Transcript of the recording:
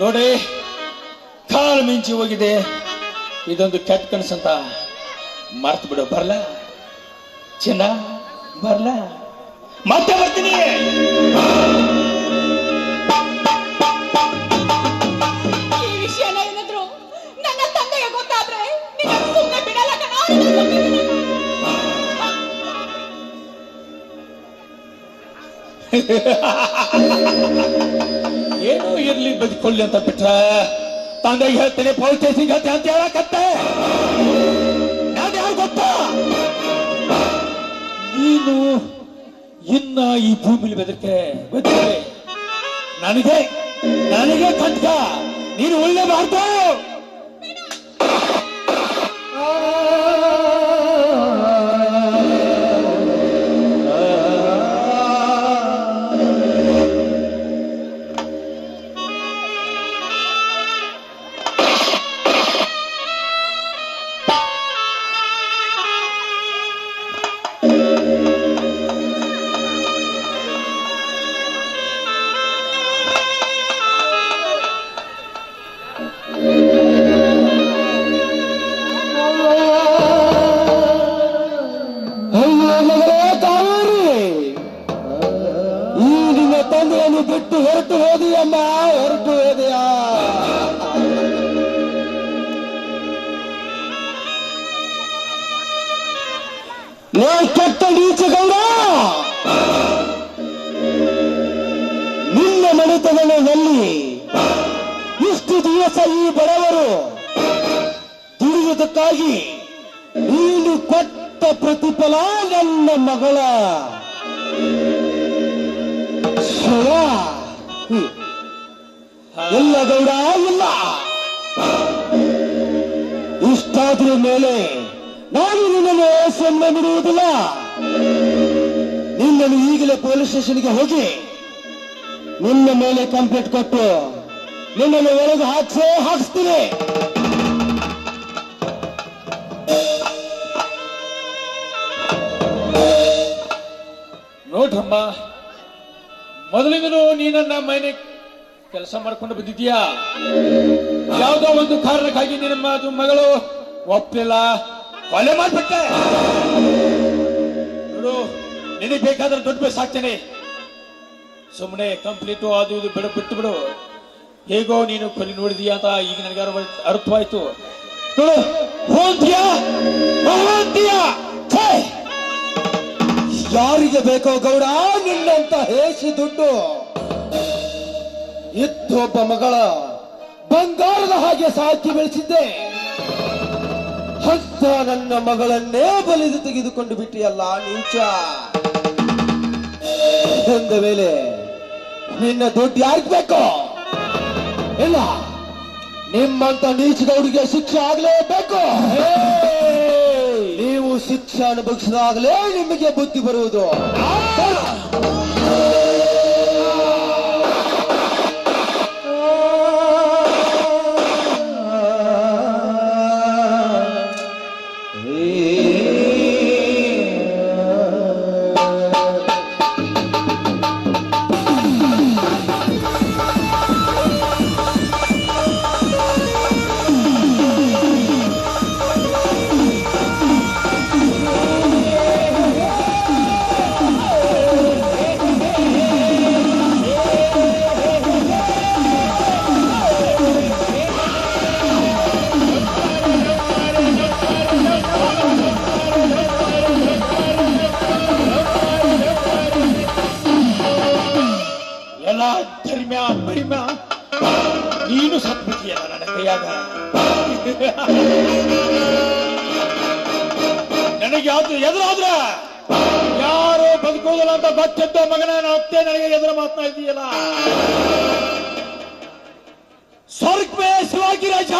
ನೋಡಿ ಕಾಲು ಮಿಂಚಿ ಹೋಗಿದೆ. ಇದೊಂದು ಕೆಟ್ಟ ಕನಸಂತ ಮರ್ತು ಬಿಡು. ಬರ್ಲ. ಚಿನ್ನ ಬರ್ಲ. ಮತ್ತೆ ಬರ್ತೀನಿ. ಈ ವಿಷಯನ ಏನಾದ್ರು ನನ್ನ ತಂದೆಗೆ ಗೊತ್ತಾದ್ರೆ ನಿನ್ನ ಸುಮ್ಮನೆ ಬಿಡಲ್ಲ ಕಣ. ಏನೋ ಇರ್ಲಿ ಬದುಕೊಳ್ಳಿ ಅಂತ ಬಿಟ್ರ, ತಂದೆಗೆ ಹೇಳ್ತೇನೆ ಪೊಲೀಸ್ ಸ್ಟೇಷನ್ಗೆ ಹೇಳ್ತೇನೆ ಅಂತ ಹೇಳಕತ್ತೆ. ನಾನು ಗೊತ್ತಾ? ನೀನು ಇನ್ನ ಈ ಭೂಮಿಲಿ ಬೆದರಿಕೆ ಗೊತ್ತಿದೆ ನನಗೆ ನನಗೆ ಕಂಟ್ಕ ನೀನು ಒಳ್ಳೆ ಅಯ್ಯೋ ತಂದೆಯನ್ನು ಬಿಟ್ಟು ಹೊರಟು ಹೋದಿಯಮ್ಮ, ಹೊರಟು ಹೋದೆಯಾ. ಲೇ ಕೆಟ್ಟ ನೀಚ ಗೌಡ ನಿನ್ನ ಮನೆತನದಲ್ಲಿ ಇಷ್ಟು ದಿವಸ ಈ ಬಡವರು ದುಡಿಯುವುದಕ್ಕಾಗಿ ನೀನು ಕೊಟ್ಟ ಪ್ರತಿಫಲ ನನ್ನ ಮಗಳ. ಶವ ಎಲ್ಲ ಗೌಡ ಇಲ್ಲ ಇಷ್ಟಾದ್ರ ಮೇಲೆ ನಾನು ನಿನ್ನನ್ನು ಸೊನ್ನೆ ಬಿಡುವುದಿಲ್ಲ. ನಿನ್ನನ್ನು ಈಗಲೇ ಪೊಲೀಸ್ ಸ್ಟೇಷನ್ಗೆ ಹೋಗಿ ನಿನ್ನ ಮೇಲೆ ಕಂಪ್ಲೇಂಟ್ ಕೊಟ್ಟು ನಿನ್ನನ್ನು ಒಳಗೆ ಹಾಕ್ಸೇ ಹಾಕ್ಸ್ತೀನಿ. ನೋಡ್ರಮ್ಮ ಮೊದಲಿಂದಲೂ ನೀನನ್ನ ಮನೆ ಕೆಲಸ ಮಾಡ್ಕೊಂಡು ಬಂದಿದ್ಯಾ ಯಾವುದೋ ಒಂದು ಕಾರಣಕ್ಕಾಗಿ ನಿಮ್ಮ ಮಗಳು ಒಪ್ಪಲಿಲ್ಲ ಕೊಲೆ ಮಾಡ್ಬಿಟ್ಟೆ! ನೋಡು, ನಿನಗೆ ಬೇಕಾದ್ರೆ ದುಡ್ಡು ಬೇಸ್ ಹಾಕ್ತೇನೆ ಸುಮ್ಮನೆ ಕಂಪ್ಲೀಟು ಅದು ಇದು ಬಿಡು, ಬಿಟ್ಟು ಬಿಡು. ಹೇಗೋ ನೀನು ಕೊಲೆ ನೋಡಿದೀಯ ಅಂತ ಈಗ ನನಗೆ ಅರ್ಥವಾಯ್ತು. ನೋಡು ಹೋಗ್ತೀಯಾ ಹೋಗ್ತೀಯಾ! ಯಾರಿಗೆ ಬೇಕೋ ಗೌಡ? ನಿನ್ನಂತ ಹೇಸಿ ದುಡ್ಡು. ಇತ್ತೊಬ್ಬ ಮಗಳ ಬಂಗಾರದ ಹಾಗೆ ಸಾಕಿ ಬೆಳೆಸಿದ್ದೆ. ಹಸ್ತ ನನ್ನ ಮಗಳನ್ನೇ ಬಲಿದು ತೆಗೆದುಕೊಂಡು ಬಿಟ್ಟಿಯಲ್ಲ ನೀಚ. ಬಂದ ಮೇಲೆ, ನಿನ್ನ ದುಡ್ಡು ಯಾರಿಗೆ ಬೇಕೋ? ಇಲ್ಲ, ನಿಮ್ಮಂತ ನೀಚದವರಿಗೆ ಶಿಕ್ಷೆ ಆಗ್ಲೇಬೇಕು. ಶಿಕ್ಷೆ ಅನುಭವಿಸಿದಾಗಲೇ ನಿಮಗೆ ಬುದ್ಧಿ ಬರುವುದು. ನನಗೆ ಯಾವ್ದು ಎದುರಾದ್ರ? ಯಾರು ಬದುಕೋದಿಲ್ಲ ಅಂತ ಬಚ್ಚೆದ್ದ ಮಗನ ಅತ್ತೆ ನನಗೆ ಎದುರು ಮಾತನಾಡ್ತೀಯಲ್ಲ ಸ್ವರ್ಗ ಮೇ ಶಿವಾಜಿ ರಾಜ!